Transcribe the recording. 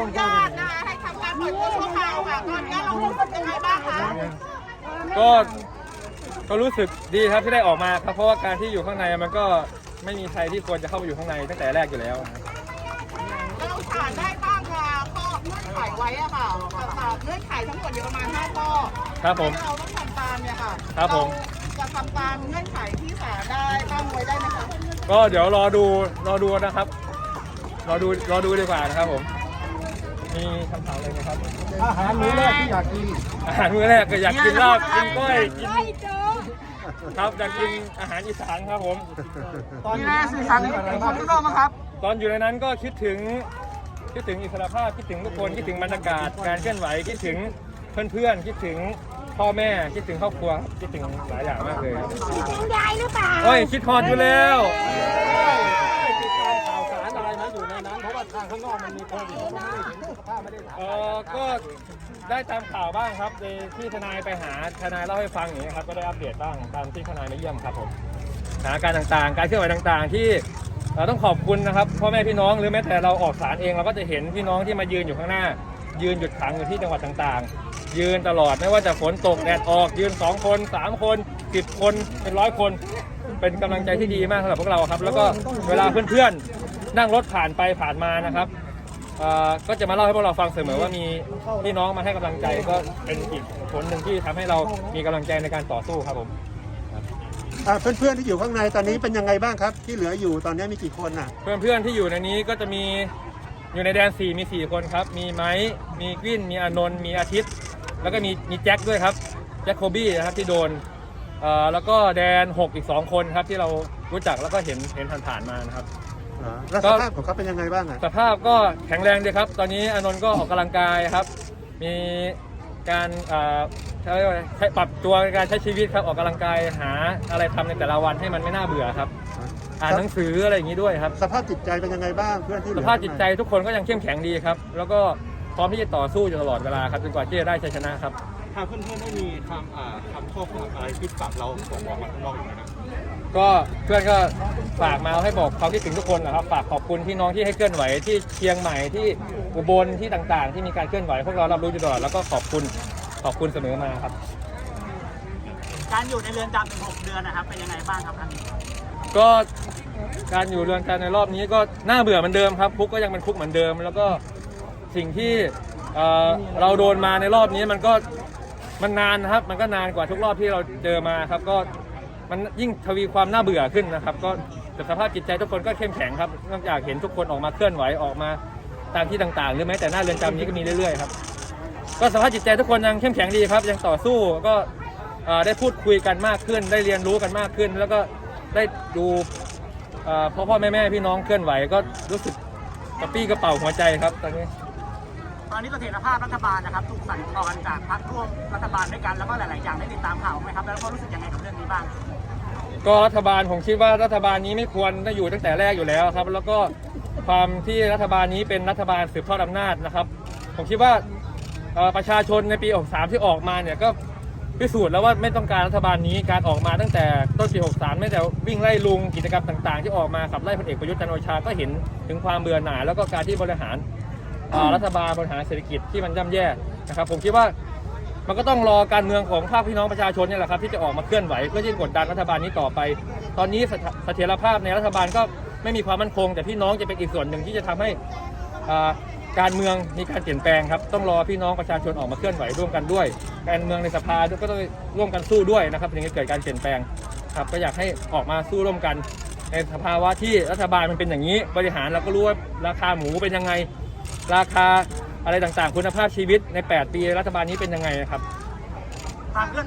นุญาตนะคะให้ทำการปล่อยตัวชั่วคราวค่ะตอนนี้เรารู้สึกยังไงบ้างคะก็ก็รู้สึกดีครับที่ได้ออกมาครับเพราะว่าการที่อยู่ข้างในมันก็ไม่มีใครที่ควรจะเข้าไปอยู่ข้างในตั้งแต่แรกอยู่แล้วนะครับเราสารได้ตั้งค่ะข้อเงื่อนไขไว้อะค่ะค่ะเงื่อนไขทั้งหมดอยู่ประมาณ5ข้อครับผม ที่เราต้องทำตามเนี่ยค่ะครับผม เาจะทำตามเงื่อนไขที่ศาลได้ตั้งไว้ได้ไหมคะ ก็เดี๋ยวรอดูรอดูนะครับรอดูรอดูดีกว่านะครับผม มีคำถามอะไรไหมครับ อาหารมื้อแรกที่อยากกินอาหารมื้อแรกก็อยากกินลาบกินก้อยกินครับอยากกินอาหารอีสานครับผม ตอนนี้สื่อสารอะไรบ้างข้างนอกครับ ตอนอยู่ในนั้นก็คิดถึงคิดถึงอิสรภาพคิดถึงทุกคนคิดถึงบรรยากาศการเคลื่อนไหวคิดถึงเพื่อนๆคิดถึงพ่อแม่คิดถึงครอบครัวครับคิดถึงหลายอย่างมากเลยครับถึงยายหรือเปล่าโอ้ยคิดฮอดอยู่แล้ว ข้างนอกมันมีโควิดผมไม่ได้เห็นสุขภาพไม่ได้ถามเออก็ได้ตามข่าวบ้างครับในที่ทนายไปหาทนายเล่าให้ฟังอย่างนี้ยครับก็ได้อัปเดตบ้างตามที่ทนายมาเยี่ยมครับผมสถานการณ์ต่างๆ การเคลื่อนไหวต่างๆ ที่เราต้องขอบคุณนะครับพ่อแม่พี่น้องหรือแม้แต่เราออกศาลเองเราก็จะเห็นพี่น้องที่มายืนอยู่ข้างหน้า ยืนหยุดขังอยู่ที่จังหวัดต่างๆ ยืนตลอดไม่ว่าจะฝนตกแดดออก ยืน2คน3คน10คนเป็นร้อยคน เป็นกำลังใจที่ดีมากสำหรับพวกเราครับ แล้วก็เวลาเพื่อนๆ นั่งรถผ่านไปผ่านมานะครับเอ่อก็จะมาเล่าให้พวกเราฟังเสมอว่ามีพี่น้องมาให้กำลังใจก็เป็นอีกผลหนึ่งที่ทำให้เรามีกำลังใจในการต่อสู้ครับผม อ่าเพื่อนๆที่อยู่ข้างในตอนนี้เป็นยังไงบ้างครับ ที่เหลืออยู่ตอนนี้มีกี่คนอะ เพื่อนๆที่อยู่ในนี้ก็จะมีอยู่ในแดน 4 มี 4 คนครับ มีไม้ มีกวิน มีอานนท์ มีอาทิตย์ แล้วก็มีมีแจ็คด้วยครับ แจ็คโคบี้นะครับที่โดนเอ่อแล้วก็แดน 6 อีก 2 คนครับที่เรารู้จักแล้วก็เห็นเห็นผ่านๆมานะครับ อ่าแล้วก็สภาพของเขาเป็นยังไงบ้างอะสภาพก็แข็งแรงดีครับ ตอนนี้อานนท์ก็ออกกำลังกายครับ มีการเอ่อใช้ใช้ปรับตัวในการใช้ชีวิตครับออกกำลังกายหาอะไรทำในแต่ละวันให้มันไม่น่าเบื่อครับ อ่านหนังสืออะไรอย่างนี้ด้วยครับ สภาพจิตใจเป็นยังไงบ้างเพื่อนที่เหสลือภาพจิตใจทุกคนก็ยังเข้มแข็งดีครับ แล้วก็พร้อมที่จะต่อสู้อยู่ตลอดเวลาครับจนกว่าที่จะได้ชัยชนะครับ ทางเพื่อนๆได้มีคำอ่าคำข้อความอะไรที่ฝากเราส่งบอกมาข้างนอกอยู่นะครับก็เพื่อนก็ฝากมาให้บอกความคิดถึงทุกคนนะครับฝากขอบคุณพี่น้องที่ให้เคลื่อนไหวที่เชียงใหม่ที่อุบลที่ต่างๆ ที่มีการเคลื่อนไหวพวกเรารับรู้อยู่ตลอดแล้วก็ขอบคุณขอบคุณเสมอมาครับ การอยู่ในเรือนจำถึง6เดือนนะครับเป็นยังไงบ้างครับครั้งนี้ก็การอยู่เรือนจำในรอบนี้ก็น่าเบื่อเหมือนเดิมครับคุกก็ยังเป็นคุกเหมือนเดิม แล้วก็สิ่งที่เอ่อเราโดนมาในรอบนี้มันก็ มันนานนะครับ มันก็นานกว่าทุกรอบที่เราเจอมาครับ ก็มันยิ่งทวีความน่าเบื่อขึ้นนะครับ ก็แต่สภาพจิตใจทุกคนก็เข้มแข็งครับนอกจากเห็นทุกคนออกมาเคลื่อนไหวออกมาตามที่ต่างๆ หรือแม้แต่หน้าเรือนจำนี้ก็มีเรื่อยๆครับก็สภาพจิตใจทุกคนยังเข้มแข็งดีครับ ยังต่อสู้ก็เอ่อได้พูดคุยกันมากขึ้น ได้เรียนรู้กันมากขึ้น แล้วก็ได้ดูเอ่อพ่อพ่อแม่แม่พี่น้องเคลื่อนไหวก็รู้สึกกระปี้กระเป๋าหัวใจครับตอนนี้ ตอนนี้เสถียรภาพรัฐบาลนะครับถูกสั่นคลอนจากพรรคร่วมรัฐบาลด้วยกันแล้วก็หลาย ๆ อย่างได้ติดตามข่าวไหมครับ แล้วเขารู้สึกยังไงกับเรื่องนี้บ้าง ก็รัฐบาลผมคิดว่ารัฐบาลนี้ไม่ควรได้อยู่ตั้งแต่แรกอยู่แล้วครับ แล้วก็ความที่รัฐบาลนี้เป็นรัฐบาลสืบทอดอำนาจนะครับ ผมคิดว่าประชาชนในปี 63 ที่ออกมาเนี่ยก็พิสูจน์แล้วว่าไม่ต้องการรัฐบาลนี้การออกมาตั้งแต่ต้นปี 63 ไม่แต่วิ่งไล่ลุงกิจกรรมต่าง ๆ ที่ออกมาขับไล่พลเอกประยุทธ์จันโอชาก็เห็นถึงความเบื่อหน่ายแล้วก็การที่บริหาร รัฐบาลบริหารเศรษฐกิจที่มันย่ำแย่นะครับ ผมคิดว่ามันก็ต้องรอการเมืองของภาคพี่น้องประชาชนเนี่ยแหละครับที่จะออกมาเคลื่อนไหวเพื่อที่จะกดดันรัฐบาลนี้ต่อไป ตอนนี้เสถียรภาพในรัฐบาลก็ไม่มีความมั่นคง แต่พี่น้องจะเป็นอีกส่วนหนึ่งที่จะทำให้การเมืองมีการเปลี่ยนแปลงครับต้องรอพี่น้องประชาชนออกมาเคลื่อนไหวร่วมกันด้วย การเมืองในสภาก็ต้องร่วมกันสู้ด้วยนะครับถึงจะเกิดการเปลี่ยนแปลงครับก็อยากให้ออกมาสู้ร่วมกัน ในสภาวะที่รัฐบาลมันเป็นอย่างนี้ บริหารเราก็รู้ว่าราคาหมูเป็นยังไง ราคาอะไรต่างๆ คุณภาพชีวิตใน 8 ปีรัฐบาลนี้เป็นยังไงนะครับ ทางเพื่อน